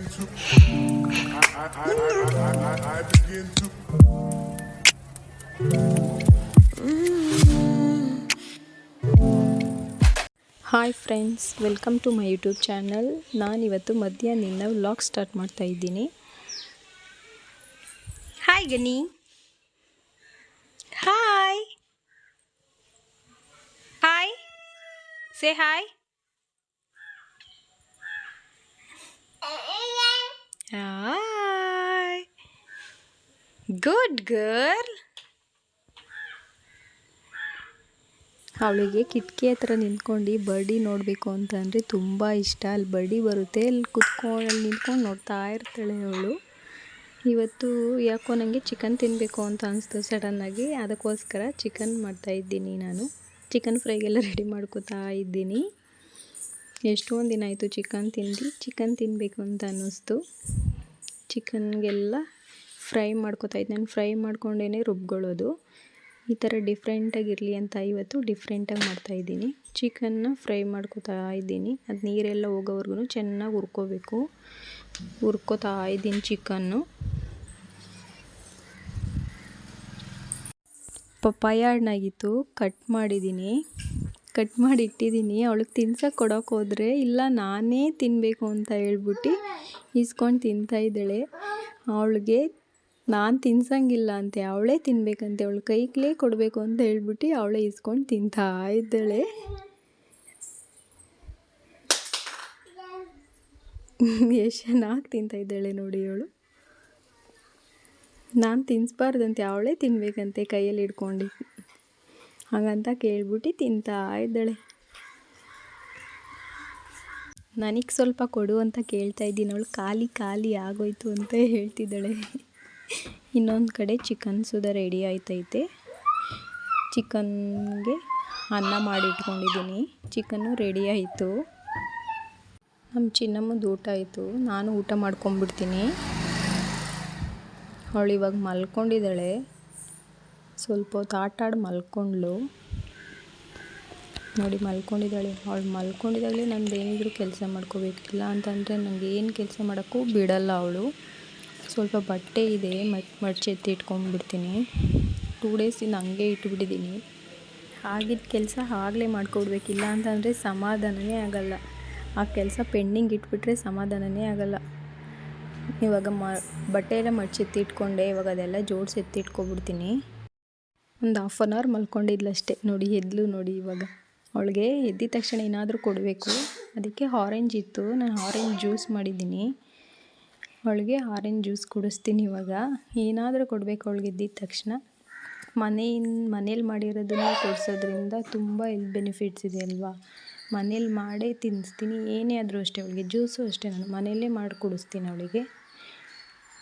Begin to. I, I, I, I, I, I begin to. Hi friends welcome to my YouTube channel ನಾನಿವತ್ತು ಮಧ್ಯಾಹ್ನದಿಂದ vlog start ಮಾಡ್ತಾ ಇದ್ದೀನಿ hi Gani hi hi say hi hi good girl ಅವಳಿಗೆ ಕಿಟಕಿ ಹತ್ರ ನಿಂತ್ಕೊಂಡು birdie ನೋಡಬೇಕು ಅಂತ ಅಂದರೆ ತುಂಬ ಇಷ್ಟ. ಅಲ್ಲಿ ಬರ್ಡಿ ಬರುತ್ತೆ. ಅಲ್ಲಿ ಕುತ್ಕೊಂಡು ಅಲ್ಲಿ ನಿಂತ್ಕೊಂಡು ನೋಡ್ತಾ ಇರ್ತಾಳೆ ಅವಳು. ಇವತ್ತು ಯಾಕೋ ನನಗೆ ಚಿಕನ್ ತಿನ್ನಬೇಕು ಅಂತ ಅನಿಸ್ತು ಸಡನ್ನಾಗಿ ಅದಕ್ಕೋಸ್ಕರ ಚಿಕನ್ ಮಾಡ್ತಾಯಿದ್ದೀನಿ ನಾನು. ಚಿಕನ್ ಫ್ರೈಗೆಲ್ಲ ರೆಡಿ ಮಾಡ್ಕೋತಾ ಇದ್ದೀನಿ. ಎಷ್ಟೊಂದು ದಿನ ಆಯಿತು ಚಿಕನ್ ತಿಂದು? ಚಿಕನ್ ತಿನ್ನಬೇಕು ಅಂತ ಅನ್ನಿಸ್ತು. ಚಿಕನ್ಗೆಲ್ಲ ಫ್ರೈ ಮಾಡ್ಕೋತಾ ಇದ್ದೆ. ನಾನು ಫ್ರೈ ಮಾಡ್ಕೊಂಡೇ ರುಬ್ಕೊಳ್ಳೋದು. ಈ ಥರ ಡಿಫ್ರೆಂಟಾಗಿರಲಿ ಅಂತ ಇವತ್ತು ಡಿಫ್ರೆಂಟಾಗಿ ಮಾಡ್ತಾಯಿದ್ದೀನಿ ಚಿಕನ್ನ ಫ್ರೈ ಮಾಡ್ಕೋತಾ ಇದ್ದೀನಿ. ಅದು ನೀರೆಲ್ಲ ಹೋಗೋವರೆಗೂ ಚೆನ್ನಾಗಿ ಹುರ್ಕೋಬೇಕು. ಹುರ್ಕೋತಾ ಇದ್ದೀನಿ ಚಿಕನ್ನು. ಪಪ್ಪಾಯ ಹಣ್ಣಾಗಿತ್ತು. ಕಟ್ ಮಾಡಿದ್ದೀನಿ. ಕಟ್ ಮಾಡಿ ಇಟ್ಟಿದ್ದೀನಿ. ಅವಳಿಗೆ ತಿನ್ಸಕ್ಕೆ ಕೊಡೋಕೆ ಹೋದರೆ, ಇಲ್ಲ ನಾನೇ ತಿನ್ನಬೇಕು ಅಂತ ಹೇಳ್ಬಿಟ್ಟು ಈಸ್ಕೊಂಡು ತಿಂತಾಯಿದ್ದಾಳೆ ಅವಳಿಗೆ, ನಾನು ತಿನ್ಸಂಗಿಲ್ಲ ಅಂತೆ, ಅವಳೇ ತಿನ್ನಬೇಕಂತೆ ಅವಳು ಕೈಗ್ಲೇ ಕೊಡಬೇಕು ಅಂತ ಹೇಳ್ಬಿಟ್ಟು ಅವಳೇ ಇಸ್ಕೊಂಡು ತಿಂತಾ ಇದ್ದಾಳೆ. ಎಷ್ಟು ಚೆನ್ನಾಗಿ ತಿಂತಾ ಇದ್ದಾಳೆ ನೋಡಿ ಅವಳು. ನಾನು ತಿನ್ನಿಸ್ಬಾರ್ದಂತೆ ಅವಳೇ ತಿನ್ನಬೇಕಂತೆ ಕೈಯಲ್ಲಿ ಹಿಡ್ಕೊಂಡು ಹಾಗಂತ ಕೇಳ್ಬಿಟ್ಟು ತಿಂತಾ ಇದ್ದಾಳೆ. ನನಗೆ ಸ್ವಲ್ಪ ಕೊಡು ಅಂತ ಕೇಳ್ತಾ ಇದ್ದೀನಿ. ಅವಳು ಖಾಲಿ ಖಾಲಿ ಆಗೋಯ್ತು ಅಂತ ಹೇಳ್ತಿದ್ದಾಳೆ. ಇನ್ನೊಂದು ಕಡೆ ಚಿಕನ್ ಸುದ ರೆಡಿ ಆಯ್ತೈತೆ. ಚಿಕನ್ಗೆ ಅನ್ನ ಮಾಡಿ ಇಟ್ಕೊಂಡಿದ್ದೀನಿ ಚಿಕನ್ನು ರೆಡಿ ಆಯಿತು. ನಮ್ಮ ಚಿನ್ನಮ್ಮದು ಊಟ ಆಯಿತು. ನಾನು ಊಟ ಮಾಡ್ಕೊಂಬಿಡ್ತೀನಿ ಅವಳು ಇವಾಗ ಮಲ್ಕೊಂಡಿದ್ದಾಳೆ. ಸ್ವಲ್ಪ ಹೊತ್ತು ಆಟ ಆಡಿ ಮಲ್ಕೊಂಡ್ಳು. ನೋಡಿ ಮಲ್ಕೊಂಡಿದ್ದಾಳೆ. ಅವಳು ಮಲ್ಕೊಂಡಿದ್ದಾಗಲೇ ನಂದು ಏನಿದ್ರು ಕೆಲಸ ಮಾಡ್ಕೋಬೇಕಿಲ್ಲ ಅಂತಂದರೆ ನನಗೆ ಏನು ಕೆಲಸ ಮಾಡೋಕ್ಕೂ ಬಿಡಲ್ಲ ಅವಳು. ಸ್ವಲ್ಪ ಬಟ್ಟೆ ಇದೆ ಮಟ್ ಮಡ್ಚೆತ್ತಿ ಇಟ್ಕೊಂಡ್ಬಿಡ್ತೀನಿ. ಟೂ ಡೇಸಿಂದ ಹಂಗೆ ಇಟ್ಬಿಟ್ಟಿದ್ದೀನಿ. ಆಗಿದ್ದ ಕೆಲಸ ಆಗಲೇ ಮಾಡ್ಕೊಡ್ಬೇಕಿಲ್ಲ ಅಂತಂದರೆ ಸಮಾಧಾನವೇ ಆಗಲ್ಲ. ಆ ಕೆಲಸ ಪೆಂಡಿಂಗ್ ಇಟ್ಬಿಟ್ರೆ ಸಮಾಧಾನವೇ ಆಗಲ್ಲ. ಇವಾಗ ಮ, ಬಟ್ಟೆ ಎಲ್ಲ ಮಡ್ಚೆತ್ತಿ ಇಟ್ಕೊಂಡೆ, ಇವಾಗ ಅದೆಲ್ಲ ಜೋಡಿಸಿ ಎತ್ತಿ ಇಟ್ಕೊಬಿಡ್ತೀನಿ. ಒಂದು ಹಾಫ್ ಆನ್ ಅವರ್ ಮಲ್ಕೊಂಡಿದ್ಲು ಅಷ್ಟೇ ನೋಡಿ, ಎದ್ಲು ನೋಡಿ ಇವಾಗ. ಅವಳಿಗೆ ಎದ್ದಿದ ತಕ್ಷಣ ಏನಾದರೂ ಕೊಡಬೇಕು. ಅದಕ್ಕೆ ಆರೆಂಜ್ ಇತ್ತು. ನಾನು ಆರೆಂಜ್ ಜ್ಯೂಸ್ ಮಾಡಿದ್ದೀನಿ. ಅವಳಿಗೆ ಆರೆಂಜ್ ಜ್ಯೂಸ್ ಕುಡಿಸ್ತೀನಿ ಇವಾಗ. ಏನಾದರೂ ಕೊಡಬೇಕು ಅವಳಿಗೆ ಎದ್ದಿದ ತಕ್ಷಣ. ಮನೆಯಿಂದ ಮನೇಲಿ ಮಾಡಿರೋದನ್ನು ಕೊಡಿಸೋದ್ರಿಂದ ತುಂಬ ಹೆಲ್ತ್ ಬೆನಿಫಿಟ್ಸ್ ಇದೆ ಅಲ್ವಾ? ಮನೇಲಿ ಮಾಡೇ ತಿನ್ನಿಸ್ತೀನಿ ಏನೇ ಆದರೂ ಅಷ್ಟೇ. ಅವಳಿಗೆ ಜ್ಯೂಸು ಅಷ್ಟೇ ನಾನು ಮನೆಯಲ್ಲೇ ಮಾಡಿ ಕುಡಿಸ್ತೀನಿ ಅವಳಿಗೆ.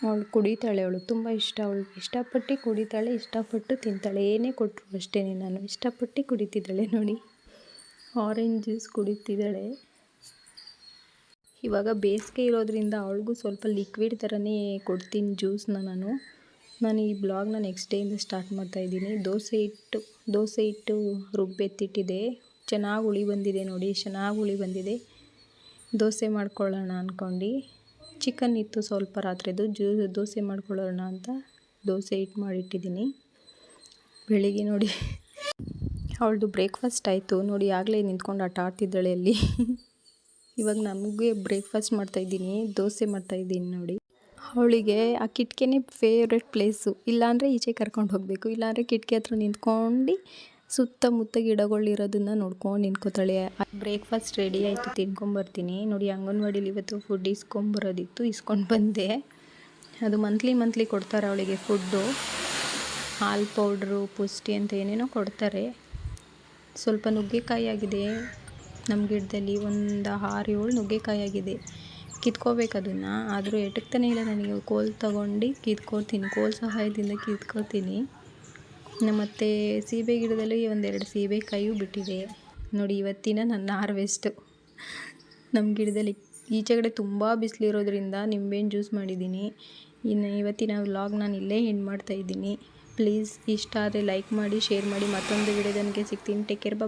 ಅವಳು ಕುಡಿತಾಳೆ, ಅವಳು ತುಂಬ ಇಷ್ಟ. ಅವಳು ಇಷ್ಟಪಟ್ಟು ಕುಡಿತಾಳೆ, ಇಷ್ಟಪಟ್ಟು ತಿಂತಾಳೆ. ಏನೇ ಕೊಟ್ಟರು ಅಷ್ಟೇ ನಾನು. ಇಷ್ಟಪಟ್ಟು ಕುಡಿತಿದ್ದಾಳೆ ನೋಡಿ. ಆರೆಂಜ್ ಜ್ಯೂಸ್ ಕುಡಿತಿದ್ದಾಳೆ. ಇವಾಗ ಬೇಸಿಗೆ ಇರೋದ್ರಿಂದ ಅವಳಿಗೂ ಸ್ವಲ್ಪ ಲಿಕ್ವಿಡ್ ಥರನೇ ಕೊಡ್ತೀನಿ ಜ್ಯೂಸ್ನ ನಾನು. ನಾನು ಈ ಬ್ಲಾಗ್ನ ನೆಕ್ಸ್ಟ್ ಡೇಯಿಂದ ಸ್ಟಾರ್ಟ್ ಮಾಡ್ತಾಯಿದ್ದೀನಿ ದೋಸೆ ಹಿಟ್ಟು ದೋಸೆ ಹಿಟ್ಟು ರುಬ್ಬೆತ್ತಿಟ್ಟಿದೆ ಚೆನ್ನಾಗಿ ಉಳಿ ಬಂದಿದೆ ನೋಡಿ, ಚೆನ್ನಾಗಿ ಉಳಿ ಬಂದಿದೆ. ದೋಸೆ ಮಾಡ್ಕೊಳ್ಳೋಣ ಅಂದ್ಕೊಂಡು ಚಿಕನ್ ಇತ್ತು ಸ್ವಲ್ಪ ರಾತ್ರಿದು. ಜ್ಯೂ ದೋಸೆ ಮಾಡ್ಕೊಳ್ಳೋಣ ಅಂತ ದೋಸೆ ಹಿಟ್ಟು ಮಾಡಿಟ್ಟಿದ್ದೀನಿ. ಬೆಳಿಗ್ಗೆ ನೋಡಿ ಅವಳದು ಬ್ರೇಕ್ಫಾಸ್ಟ್ ಆಯಿತು. ನೋಡಿ ಆಗಲೇ ನಿಂತ್ಕೊಂಡು ಆಟ ಆಡ್ತಿದ್ದಾಳೆ ಅಲ್ಲಿ. ಇವಾಗ ನಮಗೆ ಬ್ರೇಕ್ಫಾಸ್ಟ್ ಮಾಡ್ತಾಯಿದ್ದೀನಿ ದೋಸೆ ಮಾಡ್ತಾಯಿದ್ದೀನಿ ನೋಡಿ. ಅವಳಿಗೆ ಆ ಕಿಟಕಿನೇ ಫೇವ್ರೆಟ್ ಪ್ಲೇಸು ಇಲ್ಲಾಂದರೆ ಈಚೆ ಕರ್ಕೊಂಡು ಹೋಗಬೇಕು. ಇಲ್ಲಾಂದರೆ ಕಿಟಕಿ ಹತ್ರ ನಿಂತ್ಕೊಂಡು ಸುತ್ತಮುತ್ತ ಗಿಡಗಳಿರೋದನ್ನ ನೋಡ್ಕೊಂಡು ನಿಂತ್ಕೋತಾಳೆ. ಬ್ರೇಕ್ಫಾಸ್ಟ್ ರೆಡಿ ಆಯಿತು ತಿನ್ಕೊಂಬರ್ತೀನಿ ನೋಡಿ, ಅಂಗನವಾಡಿಲಿ ಇವತ್ತು ಫುಡ್ ಇಸ್ಕೊಂಬರೋದಿತ್ತು ಇಸ್ಕೊಂಡು ಬಂದೆ. ಅದು ಮಂತ್ಲಿ ಮಂತ್ಲಿ ಕೊಡ್ತಾರೆ ಅವಳಿಗೆ ಫುಡ್ಡು ಹಾಲು ಪೌಡ್ರು ಪುಷ್ಟಿ ಅಂತ ಏನೇನೋ ಕೊಡ್ತಾರೆ. ಸ್ವಲ್ಪ ನುಗ್ಗೆಕಾಯಿ ಆಗಿದೆ. ನಮ್ಮ ಗಿಡದಲ್ಲಿ ಒಂದು ಆರು ಏಳು ನುಗ್ಗೆಕಾಯಿ ಆಗಿದೆ. ಕಿತ್ಕೋಬೇಕು ಅದನ್ನು. ಆದರೂ ಎಟಕ್ತಾನೆ ಇಲ್ಲ ನನಗೆ. ಕೋಲ್ ತಗೊಂಡು ಕಿತ್ಕೋತೀನಿ ಕೋಲ್ ಸಹಾಯದಿಂದ ಕಿತ್ಕೋತೀನಿ ಮತ್ತು ಸೀಬೆ ಗಿಡದಲ್ಲಿ ಒಂದೆರಡು ಸೀಬೆಕಾಯಿಯೂ ಬಿಟ್ಟಿದೆ. ನೋಡಿ, ಇವತ್ತಿನ ನನ್ನ ಹಾರ್ವೆಸ್ಟು ನಮ್ಮ ಗಿಡದಲ್ಲಿ ಈಚೆ ಕಡೆ ತುಂಬ ಬಿಸಿಲಿರೋದ್ರಿಂದ ನಿಂಬೆಹಣ್ಣು ಜ್ಯೂಸ್ ಮಾಡಿದ್ದೀನಿ. ಇನ್ನು ಇವತ್ತಿನ ವ್ಲಾಗ್ ನಾನು ಇಲ್ಲೇ ಎಂಡ್ ಮಾಡ್ತಾಯಿದ್ದೀನಿ ಪ್ಲೀಸ್ ಇಷ್ಟ ಆದರೆ ಲೈಕ್ ಮಾಡಿ ಶೇರ್ ಮಾಡಿ, ಮತ್ತೊಂದು ವಿಡಿಯೋದನಿಗೆ ಸಿಗ್ತೀನಿ. ಟೇಕ್ ಕೇರ್ ಬಾ